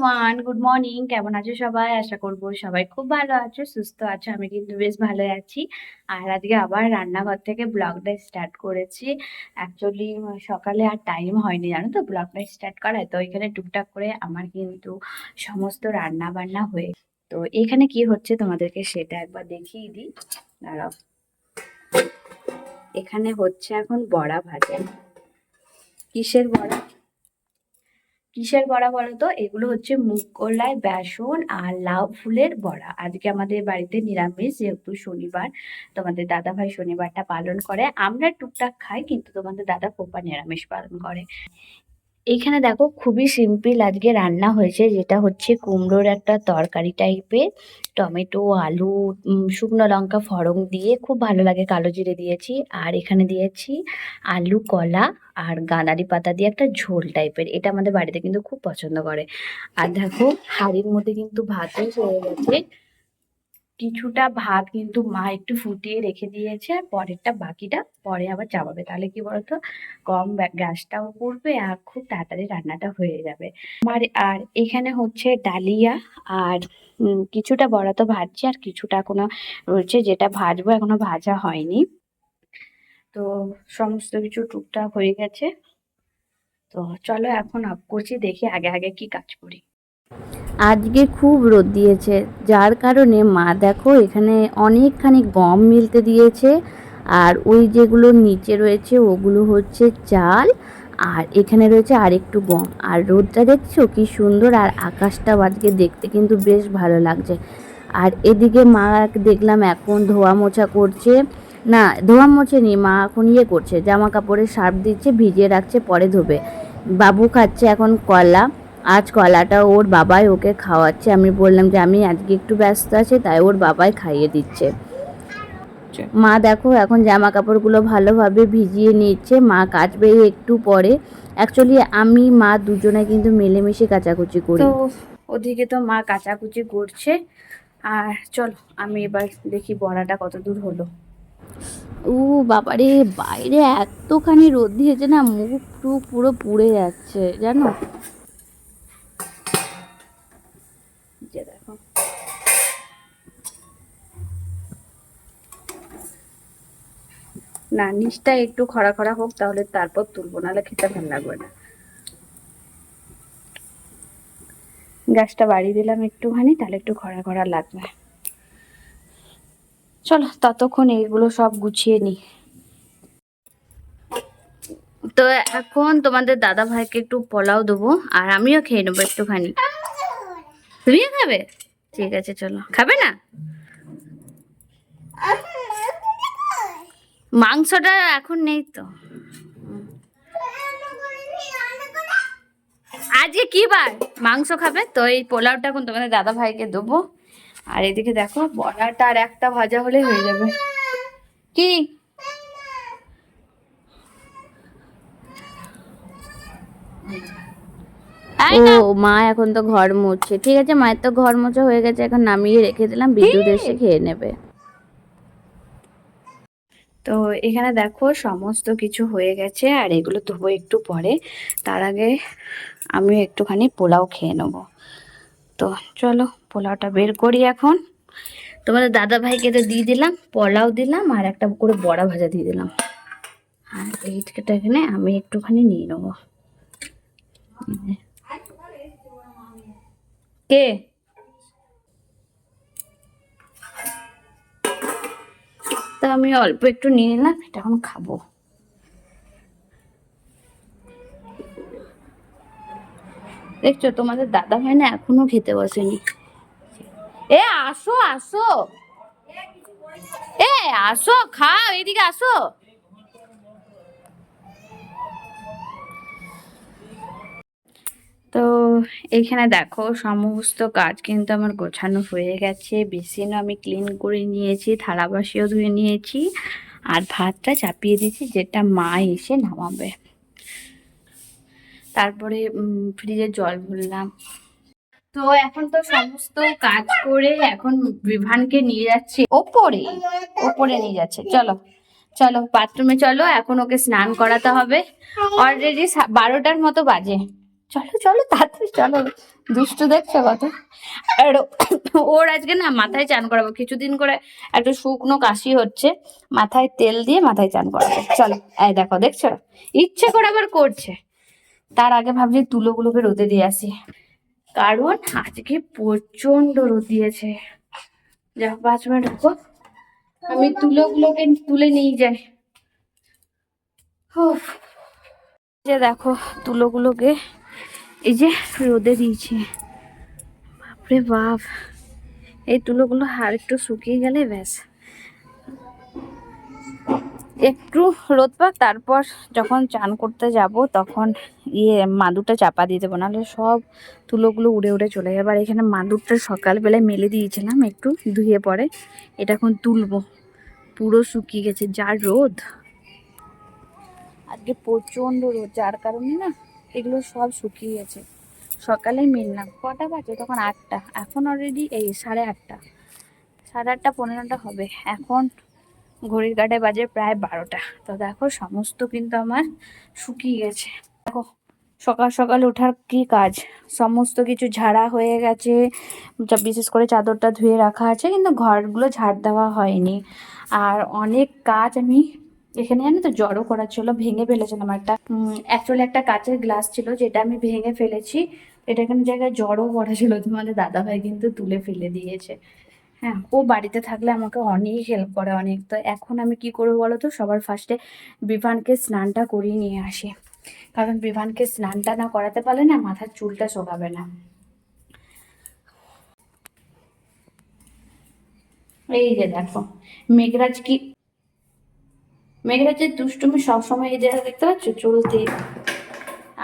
Everyone good morning কেমন আছো সবাই? আশা করব সবাই খুব ভালো আছো, সুস্থ আছো, আমি কিন্তু বেশ ভালো আছি। আর আজকে আবার রান্নাঘর থেকে ব্লগটা স্টার্ট করেছি। অ্যাকচুয়ালি সকালে আর টাইম হয়নি, জানো তো? ব্লগটা স্টার্ট করায়, তো এখানে টুকটাক করে আমার কিন্তু সমস্ত রান্না বান্না হয়ে তো এখানে কি হচ্ছে তোমাদেরকে সেটা একবার দেখিয়ে দিই। দাঁড়াও। এখানে হচ্ছে এখন বড়া ভাজা। কিসের বড়া? কিসের বড়া বলো তো এগুলো হচ্ছে মুগ কলাই, বেসন আর লাউ ফুলের বড়া। আজকে আমাদের বাড়িতে নিরামিষ, যেহেতু শনিবার, তোমাদের দাদা ভাই শনিবারটা পালন করে। আমরা টুকটাক খাই, কিন্তু তোমাদের দাদা পোপা নিরামিষ পালন করে। এখানে দেখো খুবই সিম্পল আজকে রান্না হয়েছে, যেটা হচ্ছে কুমড়োর একটা তরকারি টাইপের টমেটো, আলু শুকনো লঙ্কা, ফড়ং দিয়ে খুব ভালো লাগে, কালো জিরে দিয়েছি। আর এখানে দিয়েছি আলু, কলা আর গাঁদারি পাতা দিয়ে একটা ঝোল টাইপের এটা আমাদের বাড়িতে কিন্তু খুব পছন্দ করে। আর দেখো হাঁড়ির মধ্যে কিন্তু ভাতও হয়ে গেছে। কিছুটা ভাত কিন্তু মা একটু ফুটিয়ে রেখে দিয়েছে আর পরেরটা বাকিটা পরে আবার চাপাবে। তাহলে কি বলতো? কম গ্যাসটাও পড়বে আর খুব তাড়াতাড়ি রান্নাটা হয়ে যাবে। আমার আর এখানে হচ্ছে ডালিয়া আর কিছুটা বড়া তো ভাজছি আর কিছুটা এখনও রয়েছে যেটা ভাজবো এখনও ভাজা হয়নি। তো সমস্ত কিছু টুকটাক হয়ে গেছে। তো চলো এখন অফ করছি দেখি আগে আগে কি কাজ করি। আজকে খুব রোদ দিয়েছে। যার কারণে মা দেখো এখানে অনেকখানি গম মিলতে দিয়েছে। আর ওই যেগুলো নিচে রয়েছে, ওগুলো হচ্ছে চাল। আর এখানে রয়েছে আরেকটু গম। আর রোদটা দেখছ? কি সুন্দর। আর আকাশটাও আজকে দেখতে কিন্তু বেশ ভালো লাগছে। আর এদিকে মা দেখলাম এখন ধোয়া মোছা করছে। না, ধোয়া মোছেনি মা এখন ইয়ে করছে। জামা কাপড়ে সার্ফ দিচ্ছে, ভিজিয়ে রাখছে, পরে ধোবে। বাবু খাচ্ছে এখন কলা। আজ কলাটা ওর বাবাই ওকে খাওয়াচ্ছে। আমি বললাম যে আমি আজকে একটু ব্যস্ত আছি তাই ওর বাবাই খাইয়ে দিচ্ছে। মা দেখো এখন জামা কাপড়গুলো ভালোভাবে ভিজিয়ে নিচ্ছে। মা কাচবে একটু পরে। অ্যাকচুয়ালি আমি মা দুজনে কিন্তু মিলেমিশে কাচাকুচি করি। ওদিকে তো মা কাচাকুচি করছে। আর চলো আমি এবার দেখি বড়াটা কত দূর হলো। ও বাবারে বাইরে এতখানি রোদ দিয়েছে না মুখ টুক পুরো পুড়ে যাচ্ছে জানো যে দেখো না, নিচটা একটু খরা খরা হোক, তাহলে তারপর তুলবো, নাহলে খেতে ভালো লাগবে না। গাছটা বাড়িয়ে দিলাম একটুখানি, তাহলে একটু খরা খরা লাগবে। চলো, ততক্ষণ এইগুলো সব গুছিয়ে নি তো এখন তোমাদের দাদা ভাইকে একটু পোলাও দেবো, আর আমিও খেয়ে নেব একটুখানি। তুমিও খাবে? ঠিক আছে, চলো। খাবে না? মাংসটা এখন নেই তো। আজকে কি বার? মাংস খাবে? তো এই পোলাওটা এখন তোমাদের দাদা ভাইকে দেবো। আর এদিকে দেখো বড়াটা আর একটা ভাজা হলেই হয়ে যাবে। কি। ও মা এখন তো ঘর মুছছে ঠিক আছে মায়ের তো ঘর মোছা হয়ে গেছে এখন নামিয়ে রেখে দিলাম। বিদ্যুৎ এসে খেয়ে নেবে। তো এখানে দেখো সমস্ত কিছু হয়ে গেছে, আর এগুলো ধোবো একটু পরে। তার আগে আমিও একটুখানি পোলাও খেয়ে নেব। তো চলো পোলাওটা বের করি এখন। তোমাদের দাদা ভাইকে তো দিয়ে দিলাম, পোলাও দিলাম, আর একটা করে বড়া ভাজা দিয়ে দিলাম। আর এইটা এখানে আমি একটুখানি নিয়ে নেব। কে? তা আমি অল্প একটু নিয়ে নিলাম, এটা এখন খাব। দেখছ, তোমাদের দাদা ভাই না এখনও খেতে বসেনি। এ, আসো আসো। এ, আসো, খাও, এদিকে আসো। এখানে দেখো, সমস্ত কাজ কিন্তু আমার গোছানো হয়ে গেছে। বেসিনও আমি ক্লিন করে নিয়েছি, থালাবাসিও ধুয়ে নিয়েছি। আর ভাতটা চাপিয়ে দিয়েছি, যেটা মা এসে নামাবে। তারপরে ফ্রিজে জল ভরলাম। তো এখন তো সমস্ত কাজ করে এখন বিভানকে নিয়ে যাচ্ছে। ওপরে? ওপরে নিয়ে যাচ্ছে, চলো। চলো বাথরুমে চলো, এখন ওকে স্নান করাতে হবে। অলরেডি বারোটার মতো বাজে। চলো চলো, তাড়াতাড়ি চলো। দুষ্টু দেখছ কত। আর ওর আজকে না মাথায় চান করাবো। কিছুদিন করে একটু শুকনো কাশি হচ্ছে। মাথায় তেল দিয়ে মাথায় চান করাবো। চলো, এই দেখো, দেখছ? ইচ্ছে করে আবার করছে। তার আগে ভাবছি তুলোগুলোকে রোদে দিয়ে আসি। কারণ আজকে প্রচণ্ড রোদ দিয়েছে। যা পাঁচ মিনিট ঢুকো। আমি তুলোগুলোকে তুলে নিয়ে যাই। যে দেখো, তুলোগুলোকে এই যে রোদে দিয়েছে। বাপরে বাপ। এই তুলোগুলো আর একটু শুকিয়ে গেলে ব্যাস। একটু রোদ পাক, তারপর যখন চান করতে যাব, তখন ইয়ে মাদুরটা চাপা দিয়ে দেবো। নাহলে সব তুলোগুলো উড়ে উড়ে চলে যাবে। আর এখানে মাদুরটা সকালবেলায় মেলে দিয়েছিলাম, একটু ধুয়ে পরে। এটা এখন তুলবো। পুরো শুকিয়ে গেছে। যা রোদ। আজকে প্রচণ্ড রোদ, যার কারণে না এগুলো সব শুকিয়ে গেছে। সকালে মিললাম। কটা বাজে? তখন আটটা। এখন অলরেডি এই সাড়ে আটটা। সাড়ে আটটা, পনেরোটা হবে। এখন ঘড়ির কাঁটে বাজে প্রায় বারোটা। তো দেখো, সমস্ত কিন্তু আমার শুকিয়ে গেছে। দেখো, সকাল সকাল ওঠার কি কাজ? সমস্ত কিছু ঝাড়া হয়ে গেছে। বিশেষ করে চাদরটা ধুয়ে রাখা আছে, কিন্তু ঘরগুলো ঝাড় দেওয়া হয়নি। আর অনেক কাজ আমি এখানে জানো তো জড়ো করা ছিল ভেঙে ফেলেছিলাম একটা অ্যাকচুয়ালি একটা কাঁচের গ্লাস ছিল যেটা আমি ভেঙে ফেলেছি। এটা এখানে জায়গায় জড়ো করা ছিল, তোমাদের দাদাভাই কিন্তু তুলে ফেলে দিয়েছে। হ্যাঁ ও বাড়িতে থাকলে আমাকে অনেক হেল্প করে অনেক। তো এখন আমি কি করব বলো তো? সবার ফার্স্টে বিভানকে স্নানটা করিয়ে নিয়ে আসি। কারণ বিভানকে স্নানটা না করাতে পারলে না মাথার চুলটা শোকাবে না। এই যে দেখো, মেঘরাজ কি মেঘরাজের দুষ্টুমি সবসময় জায়গা দেখতে পাচ্ছ? চলতে।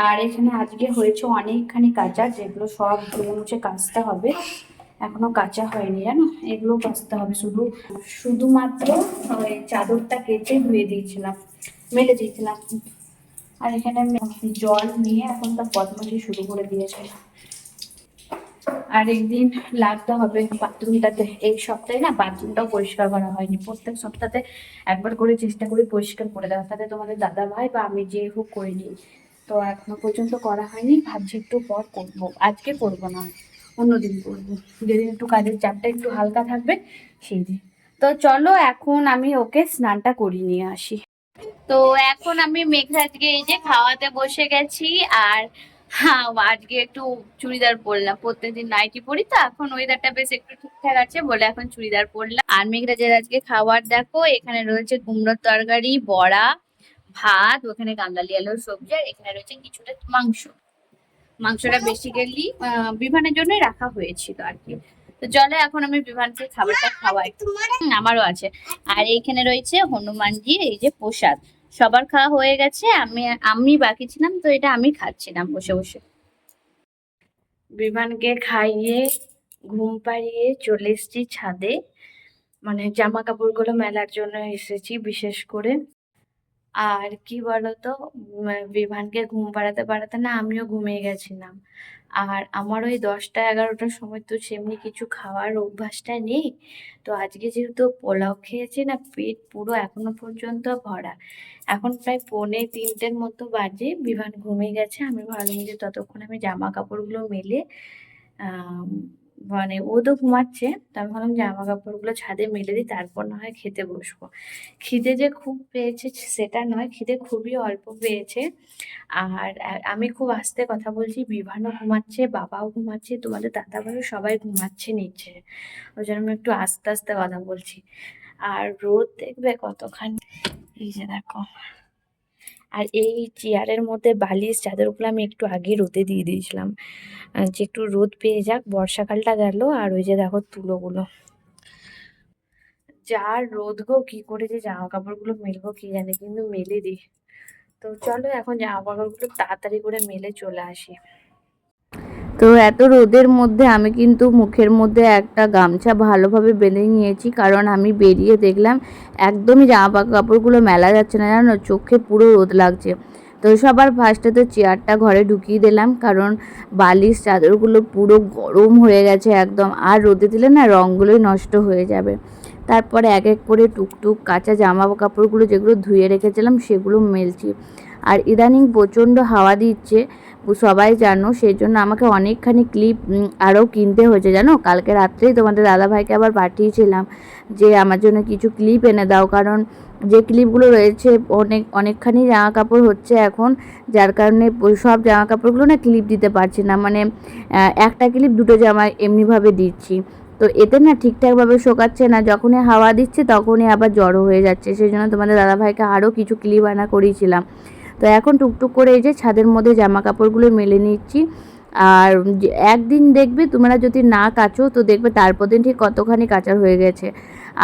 আর এখানে আজকে হয়েছে অনেকখানি কাঁচা, যেগুলো সব মুছে কাচতে হবে। এখনও কাঁচা হয়নি, জানো? এগুলো কাচতে হবে শুধু। শুধুমাত্র ওই চাদরটা কেচে ধুয়ে দিয়েছিলাম, মেলে দিয়েছিলাম। আর এখানে জল নিয়ে এখন তো বদমাশি শুরু করে দিয়েছে। আর একদিন লাগতে হবে বাথরুমটাতে। এই সপ্তাহে না বাথরুমটাও পরিষ্কার করা হয়নি। প্রত্যেক সপ্তাহে একবার করে চেষ্টা করি পরিষ্কার করে দেওয়ার। তাতে তোমাদের দাদা ভাই বা আমি যে হোক করে নিই। তো এখনও পর্যন্ত করা হয়নি। ভাবছি একটু পর করব। আজকে করব না, অন্যদিন করব। যেদিন একটু কাজের চাপটা একটু হালকা থাকবে সেই দিন তো চলো এখন আমি ওকে স্নানটা করিয়ে নিয়ে আসি। তো এখন আমি মেঘরাজকে এই যে খাওয়াতে বসে গেছি। আর হ্যাঁ আজকে একটু চুড়িদার পরলাম। প্রত্যেকদিন নাইটি পরি তো, এখন ওয়েদারটা বেশ একটু ঠিকঠাক আছে বলে এখন চুড়িদার পরলাম। আর মেঘরাজের আজকে খাবার দেখো, এখানে রয়েছে কুমড়োর তরকারি, বড়া, ভাত, ওখানে কান্দালি আলুর সবজি, আর এখানে রয়েছে কিছুটা মাংস। মাংসটা বেসিক্যালি বিমানের জন্যই রাখা হয়েছিল আর কি। তো চলে, এখন আমি বিমানকে খাবারটা খাওয়াই। আমারও আছে। আর এইখানে রয়েছে হনুমানজি এই যে প্রসাদ। সবার খাওয়া হয়ে গেছে আমি আমি বাকি ছিলাম তো এটা আমি খাচ্ছিলাম বসে বসে। বিমানকে খাইয়ে ঘুম পাড়িয়ে চলে এসেছি ছাদে। মানে জামা কাপড়গুলো মেলার জন্য এসেছি বিশেষ করে। আর কি বলতো উম, বিভানকে ঘুম পাড়াতে পাড়াতে না আমিও ঘুমিয়ে গেছিলাম। আর আমার ওই দশটা এগারোটার সময় তো সেমনি কিছু খাওয়ার অভ্যাসটা নেই। তো আজকে যেহেতু পোলাও খেয়েছি না, পেট পুরো এখনও পর্যন্ত ভরা। এখন প্রায় পৌনে তিনটের মতো বাজে বিমান ঘুমিয়ে গেছে, আমি ভাবলাম যে ততক্ষণ আমি জামা কাপড়গুলো মেলে মানে ও তো ঘুমাচ্ছে, তো আমি ভাবলাম জামা কাপড়গুলো ছাদে মেলে দিই, তারপর না হয় খেতে বসবো। খিদে যে খুব পেয়েছে সেটা নয়, খিদে খুবই অল্প পেয়েছে। আর আমি খুব আস্তে কথা বলছি, বিভানও ঘুমাচ্ছে, বাবাও ঘুমাচ্ছে, তোমাদের দাদা ভাইও সবাই ঘুমাচ্ছে নিচে। ওই জন্য আমি একটু আস্তে আস্তে কথা বলছি। আর রোদ দেখবে কতখানি? এই যে দেখো। আর এই চেয়ারের মধ্যে বালিশ চাদরগুলো আমি একটু আগে রোদে দিয়ে দিয়েছিলাম। যে একটু রোদ পেয়ে যাক, বর্ষাকালটা গেল আর ওই যে দেখো তুলোগুলো। যা রোদ গো, কি করে যে জামা কাপড়গুলো মেলবো কি জানে, কিন্তু মেলে দি তো চলো এখন জামা কাপড়গুলো তাড়াতাড়ি করে মেলে চলে আসি। তো এত রোদের মধ্যে আমি কিন্তু মুখের মধ্যে একটা গামছা ভালোভাবে বেঁধে নিয়েছি, কারণ আমি বেরিয়ে দেখলাম একদমই জামা কাপড়গুলো মেলা যাচ্ছে না, জানো? চোখে পুরো রোদ লাগছে। তো সবার ফার্স্টে তো চেয়ারটা ঘরে ঢুকিয়ে দিলাম, কারণ বালিশ, চাদরগুলো পুরো গরম হয়ে গেছে একদম। আর রোদে দিলে না রঙগুলোই নষ্ট হয়ে যাবে। তারপরে এক এক করে টুকটুক কাঁচা জামা কাপড়গুলো যেগুলো ধুয়ে রেখেছিলাম সেগুলো মেলছি। আর ইদানিং প্রচণ্ড হাওয়া দিচ্ছে সবাই জানো সেই জন্য আমাকে অনেকখানি ক্লিপ আরও কিনতে হয়েছে, জানো? কালকে রাত্রেই তোমাদের দাদাভাইকে আবার পাঠিয়েছিলাম যে, আমার জন্য কিছু ক্লিপ এনে দাও। কারণ যে ক্লিপগুলো রয়েছে, অনেক, অনেকখানি জামা কাপড় হচ্ছে এখন, যার কারণে সব জামা কাপড়গুলো না ক্লিপ দিতে পারছি না। মানে একটা ক্লিপ দুটো জামা এমনিভাবে দিচ্ছি। তো এতে না ঠিকঠাকভাবে শোকাচ্ছে না, যখনই হাওয়া দিচ্ছে তখনই আবার জড়ো হয়ে যাচ্ছে। সেই জন্য তোমাদের দাদাভাইকে আরও কিছু ক্লিপ আনা করিয়েছিলাম তো এখন টুকটুক করে এই যে ছাদের মধ্যে জামা কাপড়গুলো মেলে নিচ্ছি। আর একদিন দেখবে তোমরা যদি না কাচো তো দেখবে তারপর দিন ঠিক কতখানি কাচার হয়ে গেছে।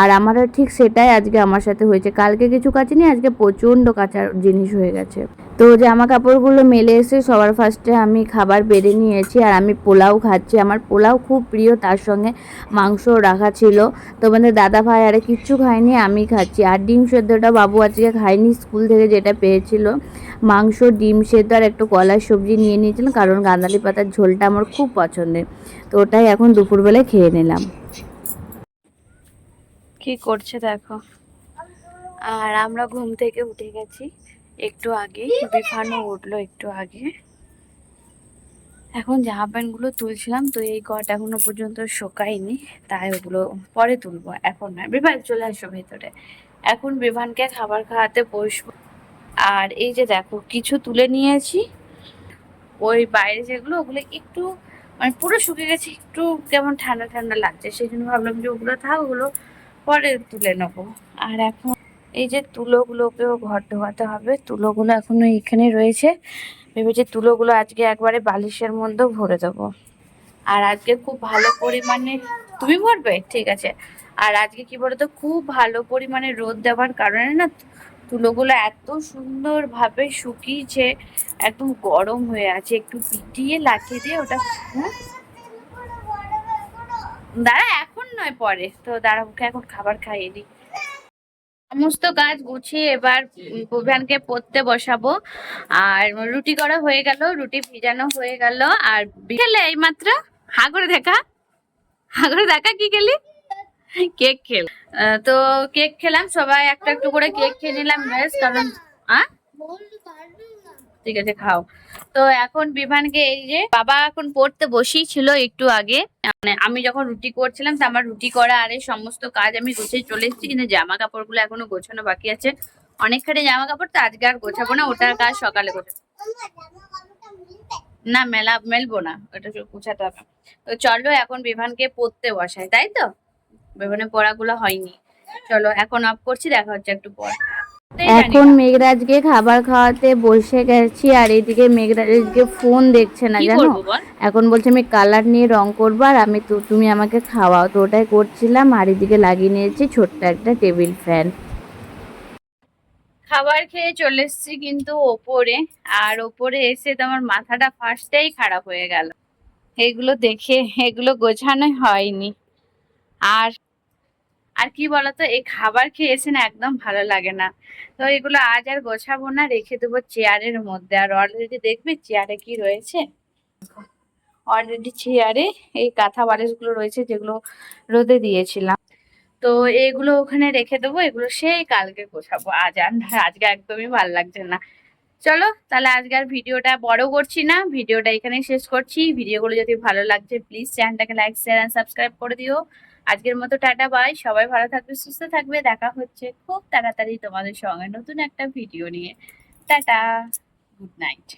আর আমার আর ঠিক সেটাই আজকে আমার সাথে হয়েছে। কালকে কিছু কাচিনি আজকে প্রচণ্ড কাঁচার জিনিস হয়ে গেছে। তো জামা কাপড়গুলো মেলে এসে সবার ফার্স্টে আমি খাবার বেড়ে নিয়েছি আর আমি পোলাও খাচ্ছি। আমার পোলাও খুব প্রিয়, তার সঙ্গে মাংস রাখা ছিল। তোমাদের দাদা ভাই আরে কিচ্ছু খায়নি, আমি খাচ্ছি। আর ডিম সেদ্ধটা বাবু আজকে খায়নি স্কুল থেকে যেটা পেয়েছিল। মাংস, ডিম সেদ্ধ আর একটু কলার সবজি নিয়ে নিয়েছিলাম কারণ গাঁদালি পাতার ঝোলটা আমার খুব পছন্দের। তো ওটাই এখন দুপুরবেলায় খেয়ে নিলাম। কি করছে দেখো। আর আমরা ঘুম থেকে উঠে গেছি একটু আগে বিফানও উঠল একটু আগে। এখন জামা প্যান্টগুলো তুলছিলাম, তো এই কট এখনও পর্যন্ত শোকায়নি, তাই ওগুলো পরে তুলবো। এখন না বিভান চলে আসো ভেতরে। এখন বিভানকে খাবার খাওয়াতে বসবো। আর এই যে দেখো, কিছু তুলে নিয়েছি। ওই বাইরে যেগুলো, ওগুলো একটু মানে পুরো শুকিয়ে গেছে, একটু কেমন ঠান্ডা ঠান্ডা লাগছে। সেই জন্য ভাবলাম যে ওগুলো থাক, ওগুলো পরে তুলে নেব। আর এখন এই যে তুলোগুলোকেও ঘর ধোয়াতে হবে। তুলোগুলো এখনও এখানে রয়েছে। ভেবেছি তুলোগুলো আজকে একবারে বালিশের মধ্যেও ভরে দেবো। আর আজকে খুব ভালো পরিমাণে তুমি ভরবে? ঠিক আছে। আর আজকে কি বলতো? খুব ভালো পরিমাণে রোদ দেওয়ার কারণে না তুলোগুলো এত সুন্দরভাবে শুকিয়েছে, একদম গরম হয়ে আছে। একটু পিটিয়ে লাঠি দিয়ে ওটা হ্যাঁ? দাঁড়া, এখন নয় পরে। তো দাঁড়া, ওকে এখন খাবার খাইয়ে দিই। সমস্ত কাজ গুছিয়ে এবার ভুবিয়ানকে পড়তে বসাবো। আর রুটি করা হয়ে গেল, রুটি ভিজানো হয়ে গেল। আর বিকেলে এইমাত্র হা করে দেখা। হা করে দেখা, কি খেলি? কেক খেল। তো কেক খেলাম, সবাই একটা একটু করে কেক খেয়ে নিলাম বেশ কারণ ঠিক আছে, খাও। তো এখন বিভানকে এই যে বাবা এখন পড়তে ছিল একটু আগে মানে আমি যখন রুটি করছিলাম, তো আমার রুটি করা আর এই সমস্ত কাজ আমি গুছিয়ে চলে এসেছি, কিন্তু জামা কাপড়গুলো এখনও গোছানো বাকি আছে। অনেকখানি জামা কাপড় তো আজকে আর গোছাবো না, ওটার কাজ সকালে গোছাবো। না, মেলা, মেলবো না, ওটা গুছাতে হবে। তো চলো এখন বিভানকে পড়তে বসাই, তাই তো? বিভানের পড়াগুলো হয়নি। চলো এখন অফ করছি, দেখা হচ্ছে একটু পর। এখন মেঘরাজকে খাবার খাওয়াতে বসে গেছি আর এইদিকে মেঘরাজকে ফোন দেখছে না জানো? এখন বলছে আমি কালার নিয়ে রং করব আর আমি তো তুমি আমাকে খাওয়াও। তো ওটাই করছিলাম আর এদিকে লাগিয়ে নিয়েছি ছোট্ট একটা টেবিল ফ্যান খাবার খেয়ে চলে এসেছি কিন্তু ওপরে। আর ওপরে এসে তো আমার মাথাটা ফার্স্টেই খারাপ হয়ে গেল। এগুলো দেখে এগুলো গোছানো হয়নি। আর আর কি বলতো, এই খাবার খেয়ে এসে না, একদম ভালো লাগে না। তো এগুলো আজ আর গোছাবো না, রেখে দেবো চেয়ারের মধ্যে। আর অলরেডি দেখবে চেয়ারে কি রয়েছে? অলরেডি চেয়ারে এই কাঁথা বালিশগুলো রয়েছে, যেগুলো রোদে দিয়েছিলাম। তো এগুলো ওখানে রেখে দেবো, এগুলো সেই কালকে গোছাবো। আজ আর আজকে একদমই ভালো লাগছে না। চলো, তাহলে আজকে আর ভিডিওটা বড় করছি না, ভিডিওটা এখানে শেষ করছি। ভিডিওগুলো যদি ভালো লাগছে প্লিজ চ্যানেলটাকে লাইক শেয়ার এন্ড সাবস্ক্রাইব করে দিও। আজকের মতো টাটা বাই সবাই ভালো থাকবে, সুস্থ থাকবে। দেখা হচ্ছে খুব তাড়াতাড়ি তোমাদের সঙ্গে নতুন একটা ভিডিও নিয়ে। Tata good night